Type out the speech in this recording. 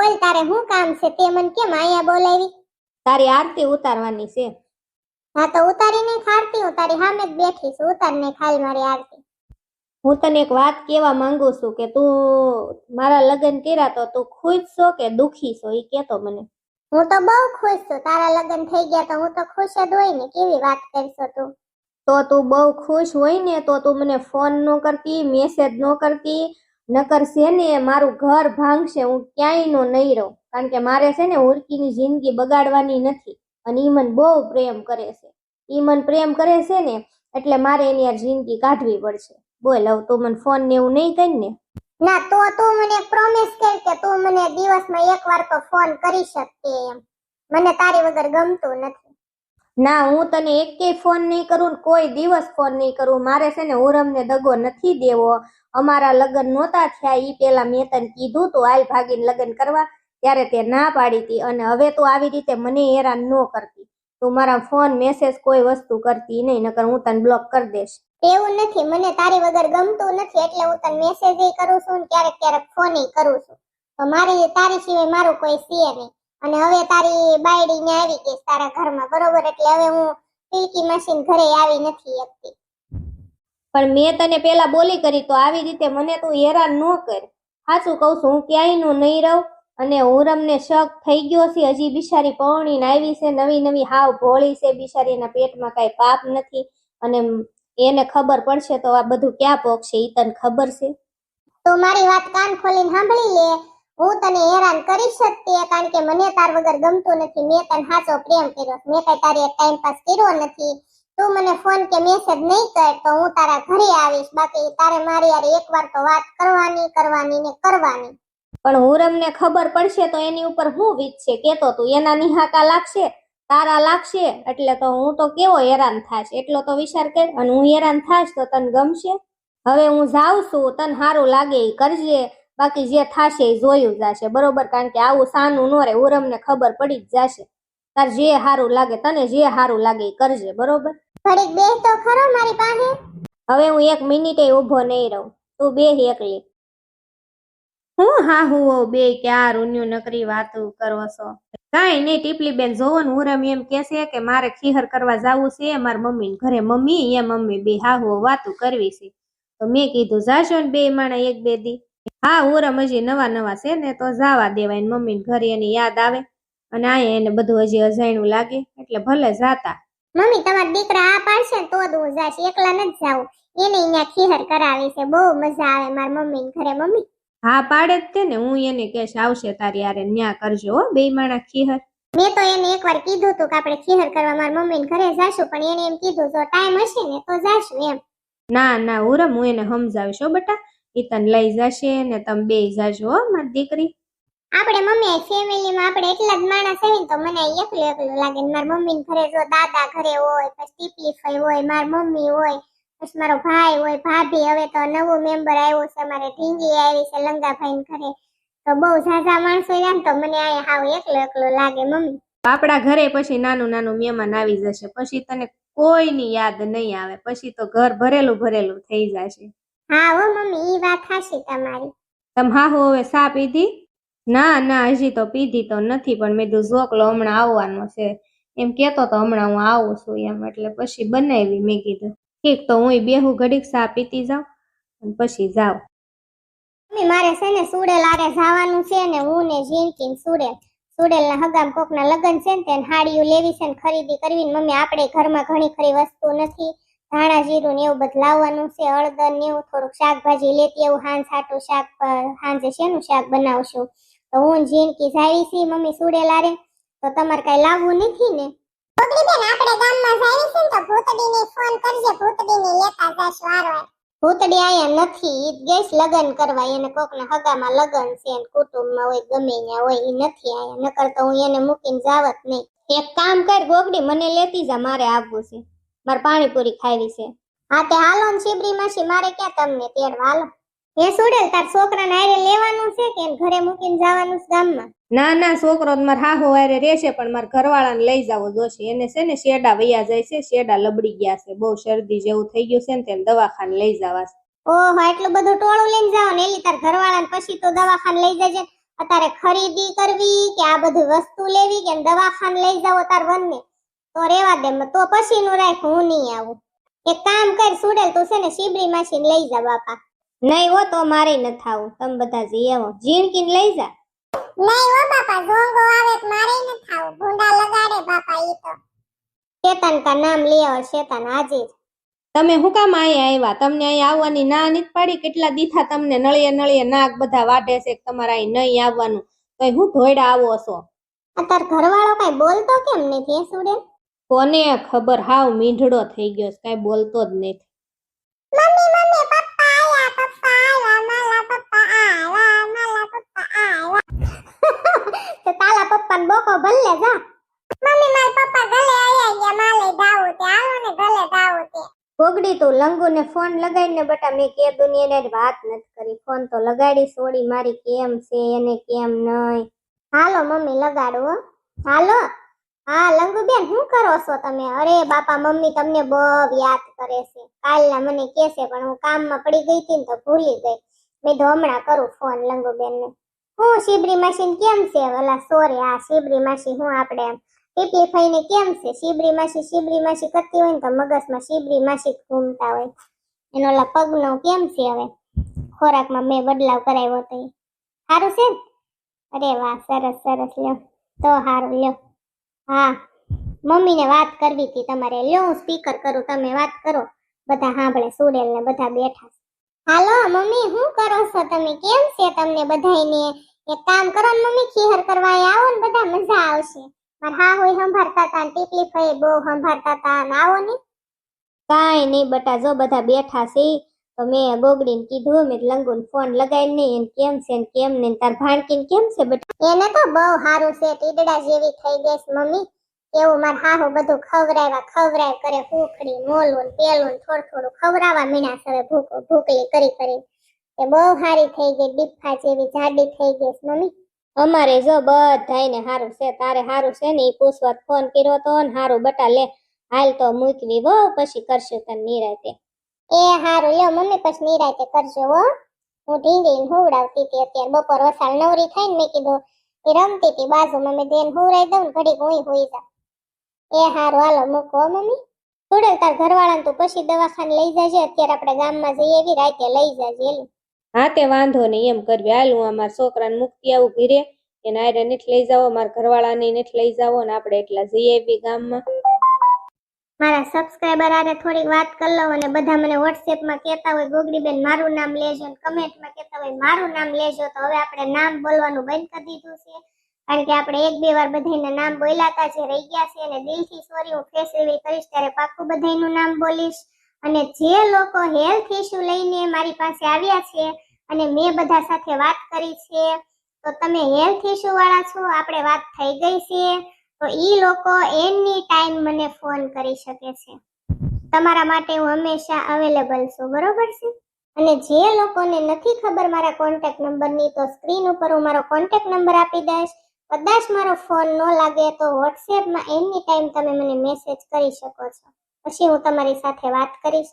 બોલ તારે શું કામ છે? તે મને કેમ અહીંયા બોલાવી. તારી આરતી ઉતારવાની છે. હા તો ઉતારીને ખાડતી હું. તારી સામે જ બેઠી છું. ઉતારીને ખાલ મારી આરતી. હું તને એક વાત કહેવા માંગુ છું કે તું મારા લગ્ન કર્યા તો તું ખુશ છો કે દુખી છો? એ કેતો મને. હું તો બહુ ખુશ છું. તારા લગ્ન થઈ ગયા તો હું તો ખુશ જ હોય ને. કેવી વાત કરશો તું? તો તું બહુ ખુશ હોય ને તો તું મને ફોન ન કરતી મેસેજ ન કરતી નકર છે ને મારું ઘર ભાંગશે હું ક્યાંય નો નહીં રહું. કારણ કે મારે છે ને ઉર્કીની જિંદગી બગાડવાની નથી અને મને બહુ પ્રેમ કરે છે. મને પ્રેમ કરે છે ને એટલે મારે એની આ જિંદગી કાઢવી પડશે. બોલ હવે તું મને ફોન ને એવું નહીં કરી ને ના તો તું મને પ્રોમિસ કર કે તું મને દિવસમાં એકવાર તો ફોન કરી શકતી એમ. મને તારી વગર ગમતું નથી. ના હું તને એકેય ફોન નહીં કરું કોઈ દિવસ ફોન નહીં કરું. મારે છે ને ઉરમને દગો નથી દેવો. અમારા લગ્ન નહોતા થયા, ઈ પેલા મેં તને કીધું તું, હાલ ભાગીને લગ્ન કરવા. ત્યારે તે ના પાડી હતી અને હવે તું આવી રીતે મને હેરાન ન કરતી. તું મારા ફોન, મેસેજ કોઈ વસ્તુ કરતી નહીં, નકર હું તને બ્લોક કરી દઈશ. એવું નથી, મને તારી વગર ગમતું નથી, એટલે હું તને મેસેજ કરું છું ક્યારેક ક્યારેક ફોન કરું છું. તો મારી તારી સિવાય મારું કોઈ સીએ નહીં. અને હવે તારી બાયડી ને આવી ગઈ તારા ઘરમાં, બરોબર? એટલે હવે હું પિલકી મશીન ઘરે આવી નથી શકતી. પણ મેં તને પેલા બોલી કરી તો આવી રીતે મને તું હેરાન ન કર. સાચું કહું છું, હું ક્યાંયનું નહીં રહું અને ઉરમને શક થઈ ગયો છે. હજી બિચારી પૌણીને આવી છે, નવી નવી હાવ ભોળી છે. બિચારીના પેટમાં કાંઈ પાપ નથી અને એને ખબર પડશે તો આ બધું ક્યાં પોકશે એ તને ખબર છે? તો મારી વાત કાન ખોલીને સાંભળી લે. હું તને હેરાન કરી શકતી કારણ કે મને તાર વગર ગમતું નથી. મેં તને સાચો પ્રેમ કર્યો મેં કઈ તારી ટાઈમ પાસ કર્યો નથી. તું મને ફોન કે મેસેજ નહીં કર તો હું તારા ઘરે આવીશ. બાકી તારે મારી યાર એકવાર તો વાત કરવાની કરવાની ને કરવાની. પણ હુરમને ખબર પડશે તો એની ઉપર હું વીતશે? કેતો તું, એના નિહાકા લાગશે? તારા લાગશે? એટલે તો હું તો કેવો હેરાન થાશ? એટલો તો વિચાર કર અને હું હેરાન થાશ તો તને ગમશે? હવે હું જાઉં છું, તને સારું લાગે એ કરજે. બાકી જે થાશે એ જોયું જશે. બરોબર? કારણ કે આવું સાનું ન રહે. હુરમને ખબર પડી જ જશે. તાર જે સારું લાગે તને, જે સારું લાગે એ કરજે. બરોબર? ઘડીક બેસ તો ખરો મારી પાસે. હવે હું એક મિનિટે ઊભો નહીં રહું. તું બે એકલી. હું હા હું બે ક્યાં રૂન્યું નકરી વાતું કરો છો? કાંઈ નહીં ટીપલી બેન જોવો ને હુરમ એમ કે છે કે મારે ખીહર કરવા જવું છે. મારા મમ્મી ઘરે મમ્મી એ મમ્મી બે હા હું વાતું કરવી છે. તો મેં કીધું જાશો ને બે માણા એક બે દી. હા હુરમ હજી નવા નવા છે ને તો જાવા દેવાય ને મમ્મી ઘરે એની યાદ આવે. અને આ એને બધું હજી અજાણ્યું લાગે. એટલે ભલે જાતા. મમ્મી તમારા દીકરા આ પાડશે ને તો જ હું જાશ એકલા નથી જાવું. એને અહીંયા ખીહર કરાવી છે. બહુ મજા આવે મારા મમ્મી ઘરે મમ્મી. હા પાડે જ છે ને. હું એને કેશ આવશે તારી યારે ન્યા કરજો હો બે માણા ખીહર. મેં તો એને એકવાર કીધું હતું કે આપણે ખીહર કરવા મારા મમ્મી ઘરે જાશું પણ એને એમ કીધું જો ટાઈમ હશે ને તો જાશું એમ. ના ના ઉરમ હું એને સમજાવીશ હો બેટા. ઈ તને લઈ જશે ને તમે બે જાજો હો મારી દીકરી. આપણે મમ્મી ફેમિલીમાં આપણે એટલા જ માણસ હોય ને તો મને એકલું એકલું લાગે મારા મમ્મી ઘરે જો દાદા ઘરે હોય પછી ટીપલી ફઈ હોય મારી મમ્મી હોય પછી મારો ભાઈ હોય ભાભી હવે તો નવું મેમ્બર આવ્યો છે મારે ઢીંગી આવી છે લંગાભાઈ ઘરે. તો બહુ ઝાઝા માણસો રહ્યા ને તો મને અહીંયા હાવ એકલું એકલું લાગે મમ્મી. આપણા ઘરે પછી નાનું નાનું મહેમાન આવી જશે પછી તને કોઈની યાદ નહીં આવે પછી તો ઘર ભરેલું ભરેલું થઈ જશે. હા હો મમ્મી ઈ વાત હાશી તમારી. તમ હા હું હવે સા પીધી? ના ના, હજી તો પીધી તો નથી, પણ મેં કીધું જોકલો હમણાં આવવાનો છે. એમ કેતો તો હમણાં હું આવું છું એમ, એટલે પછી બનાવી મેં કીધું. ઠીક, તો હું બેહું ઘડીક સા પીતી જાઉં અને પછી જાઉં. મમ્મી, મારે છે ને સુડેલ આરે જવાનું છે ને હું ને જીનકીન સુડેલ. સુડેલ ના હગામ કોક ના લગ્ન છે ને તેને હાડીઓ લેવી છે ને ખરીદી કરવી ને મમ્મી, આપણે ઘરમાં ઘણી ખરી વસ્તુ નથી. ધાણા જીરું ને એવું બધું લાવવાનું છે, હળદર ને એવું થોડુંક શાકભાજી લેતી એવું હાંજ હાટું શાક હાંજે શેનું શાક બનાવશું? તો હું ને જીનકી જાવી છીએ મમ્મી સુડે લારે તો તમારે કઈ લાવવું નથી ને? બેન આપણે ગામમાં જાવી છે તો ભૂતડી ને ફોન કરજે ભૂતડીને લેતા જાશ વારવાર ભૂતડી આયા નથી ઈ ગેસ લગન કરવા એને કોકના હગામાં લગન છે ને કુટુંબમાં હોય ગમે ત્યાં હોય ઈ નથી આયા. નકર તો હું એને મૂકીને જાવત નહીં. એક કામ કર ગોગડી મને લેતી જા મારે આવવું છે. મારે પાણીપુરી ખાવી છે. હા તે હાલો ને શીબડી માસી મારે ક્યાં તમને તેડવા હાલો. હે સુડેલ તાર છોકરાને આરે લેવાનું છે કે ઘરે મૂકીને જવાનું છે ગામમાં? ના ના છોકરો મારા હાહુ હારે રહેશે પણ મારા ઘરવાળાને લઈ જાવો જોશે. એને છે ને શેડા વૈયા જાય છે શેડા લબડી ગયા છે. બહુ શરદી જેવું થઈ ગયું છે ને તેને દવાખાને લઈ જવા છે ઓહો એટલું બધું ટોળું લઈને જાવ ને એલી તાર ઘરવાળાને પછી તો દવાખાને લઈ જજે. અત્યારે ખરીદી કરવી કે આ બધી વસ્તુ લેવી કે દવાખાને લઈ જાવ તાર વનને? તો રેવા દે તો પછી નું રાખ હું નહીં આવું. એક કામ કર સુડેલ તું છે ને શિબરી માસી લઈ જા બાપા. નહીં હો તો મારે ન થાવું તમે બધા જઈ આવો. જીણકીન લઈ જા. નહીં હો બાપા ઝોંગો આવે મારે ન થાવું ભૂંડા લગાડે બાપા ઈ તો. શેતાન કા નામ લઈ और શેતાન આજે તમે હું કામ અહીંયા આવ્યા? તમને અહીંયા આવવાની ના નથી પાડી? કેટલા દીથા તમને નળિયે નળિયે નાક બધા વાટે છે તમારે અહીં નહીં આવવાનું? તો હું ધોયડા આવો છો? અત્યારે ઘરવાળો કઈ બોલતો કેમ નથી એ સુડેલ કોને ખબર? હાવ મીંઢડો થઈ ગયો છે. કાંઈ બોલતો જ નથી. મમ્મી બોકો ભલ્લે જા. મમ્મી માર પપ્પા ગલે આયા ગયા માલે દાવું તે આવો ને ગલે દાવું તે ભોગડી તું લંગુને ફોન લગાડીને બટા મેં કે દુનિયાને વાત નથી કરી. ફોન તો લગાડી છોડી મારી કેમ છે એને કેમ નહીં. હાલો મમ્મી લગાડો હો. હાલો. હા લંગુબેન શું કરો છો તમે? અરે બાપા મમ્મી તમને બહુ યાદ કરે છે. કાલના મને કહેશે પણ હું કામમાં પડી ગઈ હતી ને તો ભૂલી ગઈ. મેં તો હમણાં કરું ફોન લંગુબેનને. હું શિબરી માસી કેમ છે? ઓલા સોરી આ શિબરી માસી હું આપણે ટીપી ફઈને કેમ છે? શિબરી માસી શિબરી માસી કરતી હોય ને તો મગજમાં શિબરી માસી ઘૂમતા હોય. એનો ઓલા પગનો કેમ છે હવે? ખોરાકમાં મેં બદલાવ કરાવ્યો તો ઈ. સારું છે અરે વાહ, સરસ સરસ, લ્યો. તો હારું, લ્યો. હા, મમ્મીને વાત કરવી હતી તમારે. લ્યો, હું સ્પીકર કરું, તમે વાત કરો. બધા સાંભળે, સુડેલ ને બધા બેઠા હાલો, મમ્મી, શું કરો છો તમે? કેમ છે તમને બધાયને? એક કામ કરો ને મમ્મી ખીહર કરવા આવો ને બધા મજા આવશે. મારા હા હોય સંભાળતા ને ટીપલી ફઈ બહુ સંભાળતા ને આવો ને. કાંઈ નહીં બટા જો બધા બેઠા છે તો મેં ગોગડીને કીધું મેં લંગુન ફોન લગાવીને એને કેમ છે ને કેમ ને તાર ભાણકીને કેમ છે બટા? એને તો બહુ સારું છે ટીડડા જેવી થઈ ગઈ છે મમ્મી. એવું માર હાહુ બધું ખવરાવ્યા ખવરાય કરે ફૂફડી મોલું ને પેલું થોડું થોડું ખવરાવા મીણા સવે ભૂખ ભૂકલી કરી કરી. તે બહુ સારી થઈ ગઈ ડીફા જેવી જાડી થઈ ગઈ મમ્મી. અમારે જો બધાયને હારું છે તારે હારું છે ને? એ પૂછવા ફોન કર્યો તો ને હારું બટા લે હાલ તો મૂકવી બહુ પછી કરશું તને નિરાતે. એ હારું લ્યો મમ્મી પછી નિરાતે કરજો હો. હું ઢીંગલીને હોવડાવતી હતી અત્યારે. બપોર વસાલ નવરી થઈને મેં કીધું એ રમતી હતી બાજુમાં મેં બેન હુવરાઈ દઉં ને ઘડીક હું હોઈ જા એ હારું હાલો મૂકો મમ્મી. થોડે તાર ઘરવાળાને તો પછી દવાખાને લઈ જજે. અત્યારે આપણે ગામમાં જઈએ એવી રાતે લઈ જાજે એલી હા તે વાંધો નહીં એમ કરવી હાલ હું અમારા છોકરાને મુક્તિ આવું ઘીરે. કે નાયરે નથી લઈ જાવો મારા ઘરવાળાને નથી લઈ જાવો ને આપણે એટલા જઈએ બી ગામમાં. મારા સબસ્ક્રાઇબર આરે થોડીક વાત કરી લઉં અને બધા મને વોટ્સએપમાં કહેતા હોય, ગોગડીબેન મારું નામ લેજો અને કમેન્ટમાં કહેતા હોય, મારું નામ લેજો. તો હવે આપણે નામ બોલવાનું બંધ કરી દીધું છે. કારણ કે આપણે એક બે વાર બધાના નામ બોલ્યા હતા જે રહી ગયા છે અને દિલથી સોરી હું ફેસ એવી કરીશ ત્યારે પાક્કું બધાનું નામ બોલીશ. અને જે લોકો હેલ્થ ઇશ્યુ લઈને મારી પાસે આવ્યા છે અને મેં બધા સાથે વાત કરી છે, તો તમે હેલ્થ ઇશ્યુ વાળા છો, આપણે વાત થઈ ગઈ છે, તો એ લોકો એની ટાઈમ મને ફોન કરી શકે છે. તમારા માટે હું હંમેશા અવેલેબલ છું, બરોબર છે? અને જે લોકોને નથી ખબર મારા કોન્ટેક્ટ નંબરની તો સ્ક્રીન ઉપર હું મારો કોન્ટેક્ટ નંબર આપી દઈશ. કદાચ મારો ફોન ન લાગે તો વોટ્સએપમાં એની ટાઈમ તમે મને મેસેજ કરી શકો છો. પછી હું તમારી સાથે વાત કરીશ.